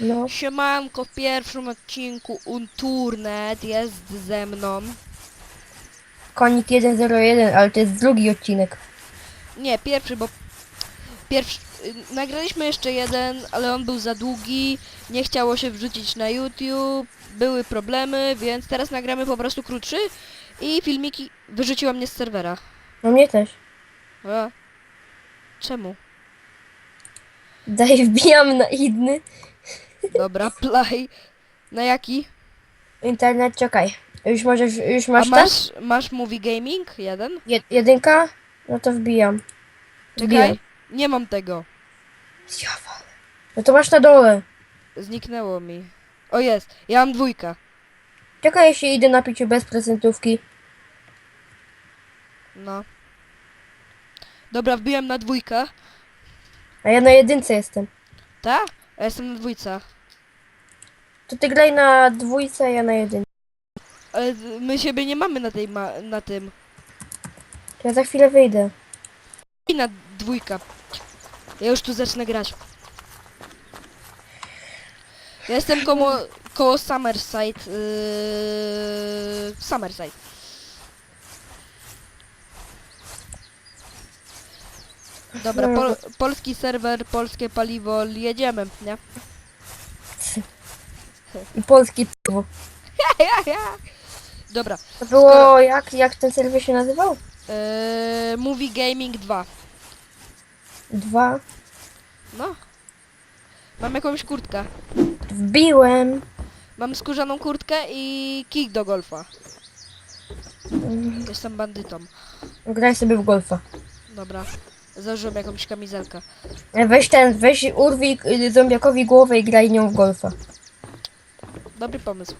No. Siemanko, w pierwszym odcinku Unturnet jest ze mną. Konik 101, ale to jest drugi odcinek. Nie, pierwszy, bo pierwszy, y, nagraliśmy jeszcze jeden, ale on był za długi, nie chciało się wrzucić na YouTube, były problemy, więc teraz nagramy po prostu krótszy i filmiki wyrzuciła mnie z serwera. No mnie też. A, czemu? Daj wbijam na inny Dobra, play. Na jaki? internet, czekaj. Już możesz, już A masz ten? masz, masz Movie Gaming? Jeden? Je, jedynka? No to wbijam. Czekaj, nie mam tego. Zjawal. No to masz na dole. Zniknęło mi. O jest, ja mam dwójkę. Czekaj, jeśli idę na piciu bez procentówki. No. Dobra, wbiłem na dwójkę. A ja na jedynce jestem. Tak? A ja jestem na dwójce. To ty graj na dwójce, ja na jedynce. Ale my siebie nie mamy na tej ma na tym. To ja za chwilę wyjdę. I na dwójka. Ja już tu zacznę grać. Ja jestem koło, koło Summerside. Yy, Summerside. Dobra, pol, polski serwer, polskie paliwo, jedziemy, nie? I polski piwo. Dobra, To było, jak, jak ten serwer się nazywał? yy, Movie Gaming 2. Dwa. No. Mam jakąś kurtkę. Wbiłem. Mam skórzaną kurtkę i kik do golfa. Mm, Jestem bandytą. Graj sobie w golfa. Dobra. Założyłem jakąś kamizelkę. Weź ten, weź urwij y, zombiakowi głowę i graj nią w golfa. Dobry pomysł.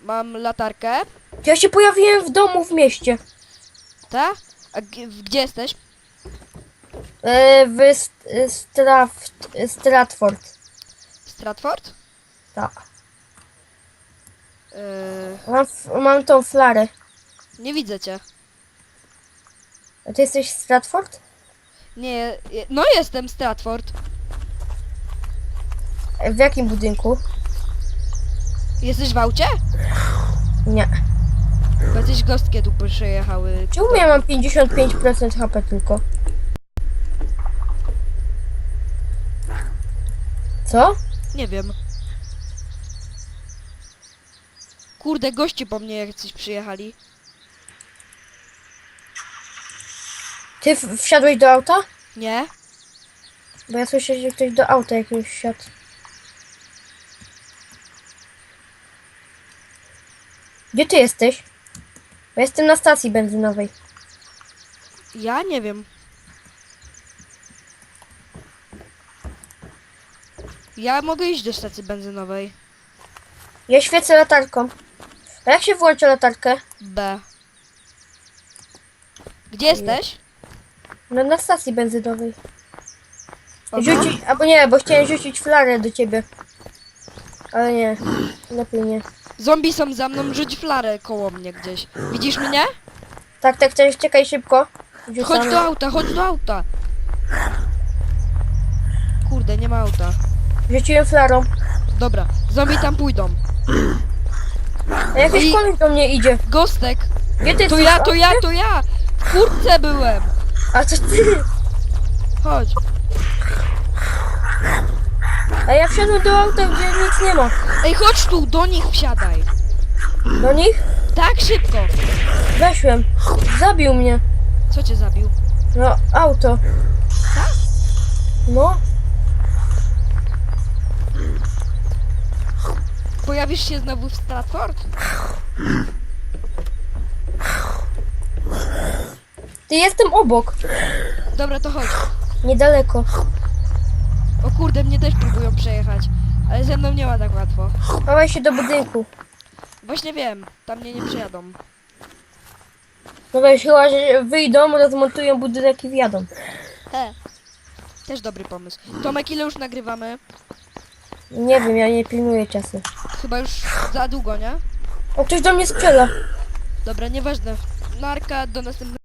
Mam latarkę. Ja się pojawiłem w domu w mieście. Ta? A g- w- gdzie jesteś? E, w St Straft, e, Stratford. Stratford? Tak. Yy, Mam, f- mam tą flarę. nie widzę cię. A ty jesteś z Stratford? Nie, je- no jestem Stratford. E, W jakim budynku? Jesteś w aucie? Nie. Bo jakieś gostkie tu przyjechały. Czemu ja mam 55% HP tylko? Co? Nie wiem. Kurde, goście po mnie jak coś przyjechali. Ty w- wsiadłeś do auta? Nie? Bo ja słyszę, że ktoś do auta jakiegoś wsiadł. Gdzie ty jesteś? Jestem na stacji benzynowej. Ja nie wiem. Ja mogę iść do stacji benzynowej. Ja świecę latarką. A jak się włącza latarkę? B. Gdzie jesteś? No na stacji benzynowej. Aha. Rzucić, albo nie, bo chciałem rzucić flarę do ciebie. Ale nie, lepiej nie. Zombie są za mną, rzuć flarę koło mnie gdzieś. Widzisz mnie? Tak, tak, tak, czekaj szybko. Rzucam. Chodź do auta, chodź do auta. Kurde, nie ma auta. Rzuciłem flarą. Dobra, zombie tam pójdą. A jakiś I- koleś do mnie idzie. Gostek. Gdzie ty To jesteś? ja, to ja, to ja. W kurtce byłem. A co ty? Chodź. A ja wsiadłem do auta, gdzie nic nie ma. Ej, chodź tu, do nich wsiadaj. Do nich? Tak, szybko. Weszłem. Zabił mnie. Co cię zabił? No, auto. Tak? No, Pojawisz się znowu w Stratford? ty jestem obok. Dobra, to chodź. Niedaleko. O kurde, mnie też próbują przejechać. Ale ze mną nie ma tak łatwo. Chowaj się do budynku. Właśnie wiem, tam mnie nie przyjadą. No weź chyba, że wyjdą, rozmontują budynek i wjadą. He. Też dobry pomysł. Tomek, ile już nagrywamy? Nie wiem, ja nie pilnuję czasu. Chyba już za długo, nie? O, ktoś do mnie strzela. Dobra, nieważne. Narka, do następnego.